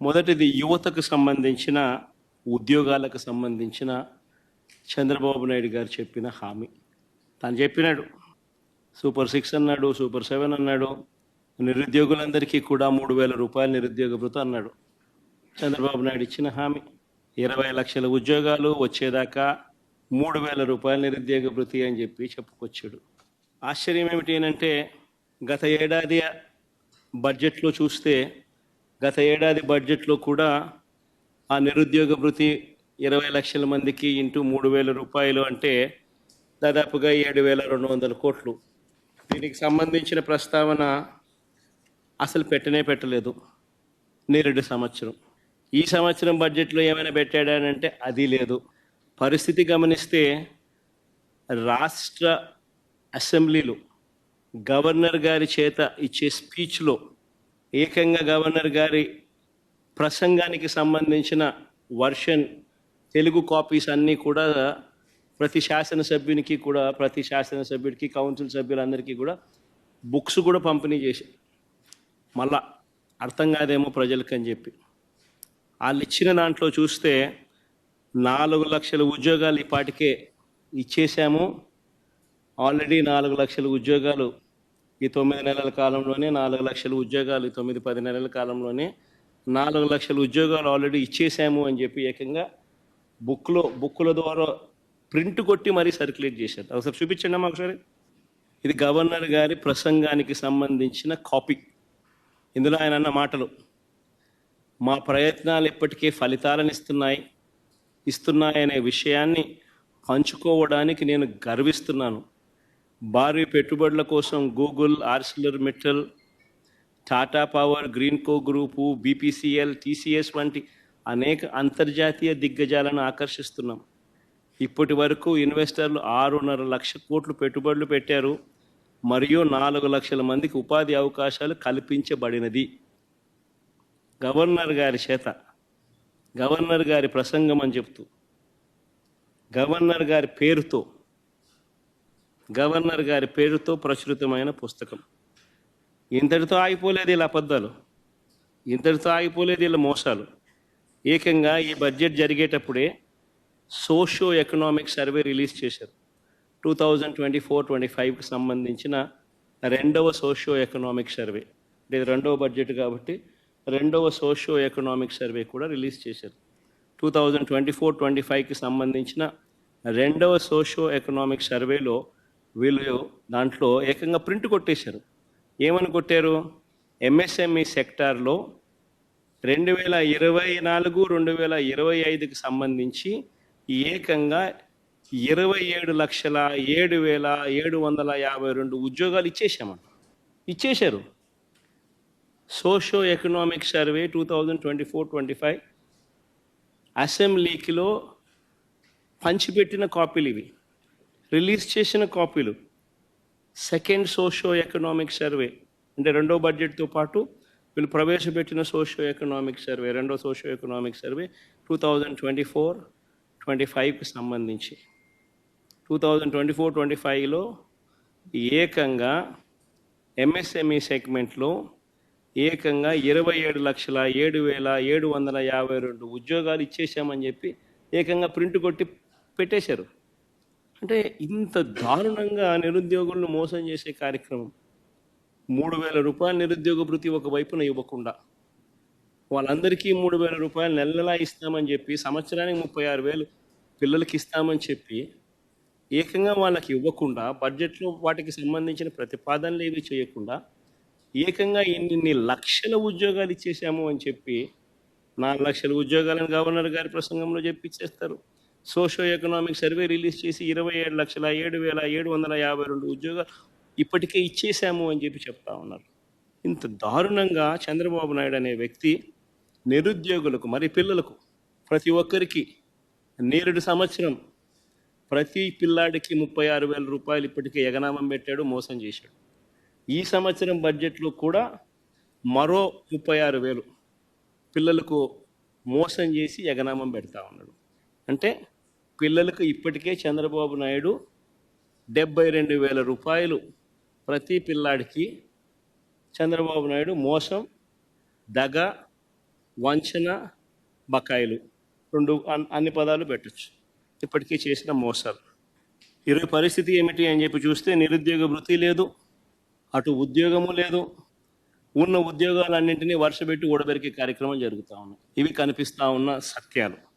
మొదటిది యువతకు సంబంధించిన ఉద్యోగాలకు సంబంధించిన చంద్రబాబు నాయుడు గారు చెప్పిన హామీ. తను చెప్పినాడు సూపర్ సిక్స్ అన్నాడు సూపర్ సెవెన్ అన్నాడు నిరుద్యోగులందరికీ కూడా మూడు వేల రూపాయలు నిరుద్యోగ భృత అన్నాడు. చంద్రబాబు నాయుడు ఇచ్చిన హామీ ఇరవై లక్షల ఉద్యోగాలు వచ్చేదాకా మూడు వేల రూపాయల నిరుద్యోగ భృతి అని చెప్పి చెప్పుకొచ్చాడు. ఆశ్చర్యం ఏమిటి అంటే గత ఏడాది బడ్జెట్లో చూస్తే గత ఏడాది బడ్జెట్లో కూడా ఆ నిరుద్యోగ భృతి ఇరవై లక్షల మందికి ఇంటూ మూడు వేల రూపాయలు అంటే దాదాపుగా ఏడు వేల రెండు వందల కోట్లు. దీనికి సంబంధించిన ప్రస్తావన అసలు పెట్టనే పెట్టలేదు నేరుడు సంవత్సరం. ఈ సంవత్సరం బడ్జెట్లో ఏమైనా పెట్టాడానంటే అది లేదు. పరిస్థితి గమనిస్తే రాష్ట్ర అసెంబ్లీలో గవర్నర్ గారి చేత ఇచ్చే స్పీచ్లో ఏకంగా గవర్నర్ గారి ప్రసంగానికి సంబంధించిన వర్షన్ తెలుగు కాపీస్ అన్నీ కూడా ప్రతి శాసనసభ్యునికి కూడా ప్రతి శాసనసభ్యుడికి కౌన్సిల్ సభ్యులందరికీ కూడా బుక్స్ కూడా పంపిణీ చేశారు మళ్ళా అర్థం కాదేమో ప్రజలకు అని చెప్పి. వాళ్ళు ఇచ్చిన దాంట్లో చూస్తే నాలుగు లక్షల ఉద్యోగాలు ఈ పాటికే ఇచ్చేసాము ఆల్రెడీ నాలుగు లక్షల ఉద్యోగాలు ఈ తొమ్మిది నెలల కాలంలోనే నాలుగు లక్షల ఉద్యోగాలు ఈ తొమ్మిది పది నెలల కాలంలోనే నాలుగు లక్షల ఉద్యోగాలు ఆల్రెడీ ఇచ్చేసాము అని చెప్పి ఏకంగా బుక్లో బుక్కుల ద్వారా ప్రింట్ కొట్టి మరీ సర్క్యులేట్ చేశారు. ఒకసారి చూపించండి అమ్మా ఒకసారి. ఇది గవర్నర్ గారి ప్రసంగానికి సంబంధించిన కాపీ ఇందులో ఆయన అన్న మాటలు మా ప్రయత్నాలు ఇప్పటికే ఫలితాలను ఇస్తున్నాయి ఇస్తున్నాయనే విషయాన్ని పంచుకోవడానికి నేను గర్విస్తున్నాను. భారీ పెట్టుబడుల కోసం Google Arcelor Mittal Tata power Greenko group BPCL TCS వంటి అనేక అంతర్జాతీయ దిగ్గజాలను ఆకర్షిస్తున్నాం. ఇప్పటి వరకు ఇన్వెస్టర్లు ఆరున్నర లక్ష కోట్లు పెట్టుబడులు పెట్టారు. మరియు నాలుగు లక్షల మందికి ఉపాధి అవకాశాలు కల్పించబడినది. గవర్నర్ గారి చేత గవర్నర్ గారి ప్రసంగం అని చెప్తూ గవర్నర్ గారి పేరుతో గవర్నర్ గారి పేరుతో ప్రచురితమైన పుస్తకం. ఇంతటితో ఆగిపోలేదు ఇలా అబద్ధాలు. ఇంతటితో ఆగిపోలేదు ఇలా మోసాలు. ఏకంగా ఈ బడ్జెట్ జరిగేటప్పుడే సోషో ఎకనామిక్ సర్వే రిలీజ్ చేశారు. Two thousand twenty four twenty ఫైవ్కి సంబంధించిన రెండవ సోషో ఎకనామిక్ సర్వే. ఇది రెండవ బడ్జెట్ కాబట్టి రెండవ సోషో ఎకనామిక్ సర్వే కూడా రిలీజ్ చేశారు. Two thousand twenty four twenty ఫైవ్కి సంబంధించిన రెండవ సోషో ఎకనామిక్ సర్వేలో వీళ్ళు దాంట్లో ఏకంగా ప్రింట్ కొట్టేశారు. ఏమని కొట్టారు? ఎంఎస్ఎంఈ సెక్టార్లో రెండు వేల ఇరవై నాలుగు రెండు వేల ఇరవై ఐదుకి సంబంధించి ఏకంగా ఇరవై ఏడు లక్షల ఏడు వేల ఏడు వందల యాభై రెండు ఉద్యోగాలు ఇచ్చేసామంట ఇచ్చేశారు. Socio economic survey two thousand twenty four twenty five అసెంబ్లీకిలో పంచిపెట్టిన కాపీలు ఇవి. రిలీజ్ చేసిన కాపీలు. సెకండ్ సోషో ఎకనామిక్ సర్వే అంటే రెండో బడ్జెట్తో పాటు వీళ్ళు ప్రవేశపెట్టిన సోషో ఎకనామిక్ సర్వే రెండో socio economic survey two thousand twenty four twenty ఫైవ్కి సంబంధించి. Two thousand twenty four twenty ఫైవ్లో ఏకంగా ఎంఎస్ఎంఈ సెగ్మెంట్లో ఏకంగా ఇరవై ఏడు లక్షల ఏడు వేల ఏడు వందల యాభై రెండు ఉద్యోగాలు ఇచ్చేసామని చెప్పి ఏకంగా ప్రింట్ కొట్టి పెట్టేశారు. అంటే ఇంత దారుణంగా నిరుద్యోగులను మోసం చేసే కార్యక్రమం. మూడు వేల రూపాయల నిరుద్యోగ భృతి ఒక వైపున ఇవ్వకుండా. వాళ్ళందరికీ మూడు వేల రూపాయలు నెల నెలా ఇస్తామని చెప్పి సంవత్సరానికి ముప్పై ఆరు వేలు పిల్లలకి ఇస్తామని చెప్పి ఏకంగా వాళ్ళకి ఇవ్వకుండా బడ్జెట్లో వాటికి సంబంధించిన ప్రతిపాదనలు ఏవి చేయకుండా ఏకంగా ఇన్ని లక్షల ఉద్యోగాలు ఇచ్చేసాము అని చెప్పి నాలుగు లక్షల ఉద్యోగాలను గవర్నర్ గారి ప్రసంగంలో చెప్పి ఇచ్చేస్తారు సోషో ఎకనామిక్ సర్వే రిలీజ్ చేసి ఇరవై ఏడు లక్షల ఏడు వేల ఏడు వందల యాభై రెండు ఉద్యోగాలు ఇప్పటికే ఇచ్చేసాము అని చెప్పి చెప్తా ఉన్నారు. ఇంత దారుణంగా చంద్రబాబు నాయుడు అనే వ్యక్తి నిరుద్యోగులకు మరి పిల్లలకు ప్రతి ఒక్కరికి నేరుడు సంవత్సరం ప్రతి పిల్లాడికి ముప్పై ఆరు వేల రూపాయలు ఇప్పటికే ఎగనామం పెట్టాడు మోసం చేశాడు. ఈ సంవత్సరం బడ్జెట్లో కూడా మరో ముప్పై ఆరు వేలు పిల్లలకు మోసం చేసి ఎగనామం పెడతా ఉన్నాడు. అంటే పిల్లలకు ఇప్పటికే చంద్రబాబు నాయుడు డెబ్బై రెండు వేల రూపాయలు ప్రతి పిల్లాడికి. చంద్రబాబు నాయుడు మోసం దగ వంచన బకాయిలు రెండు అన్- అన్ని పదాలు పెట్టచ్చు. ఇప్పటికీ చేసిన మోసాలు. ఈరోజు పరిస్థితి ఏమిటి అని చెప్పి చూస్తే నిరుద్యోగ వృత్తి లేదు అటు ఉద్యోగము లేదు ఉన్న ఉద్యోగాలన్నింటినీ వర్షపెట్టి ఊడబెరికే కార్యక్రమం జరుగుతూ ఉన్నాయి. ఇవి కనిపిస్తూ ఉన్న సత్యాలు.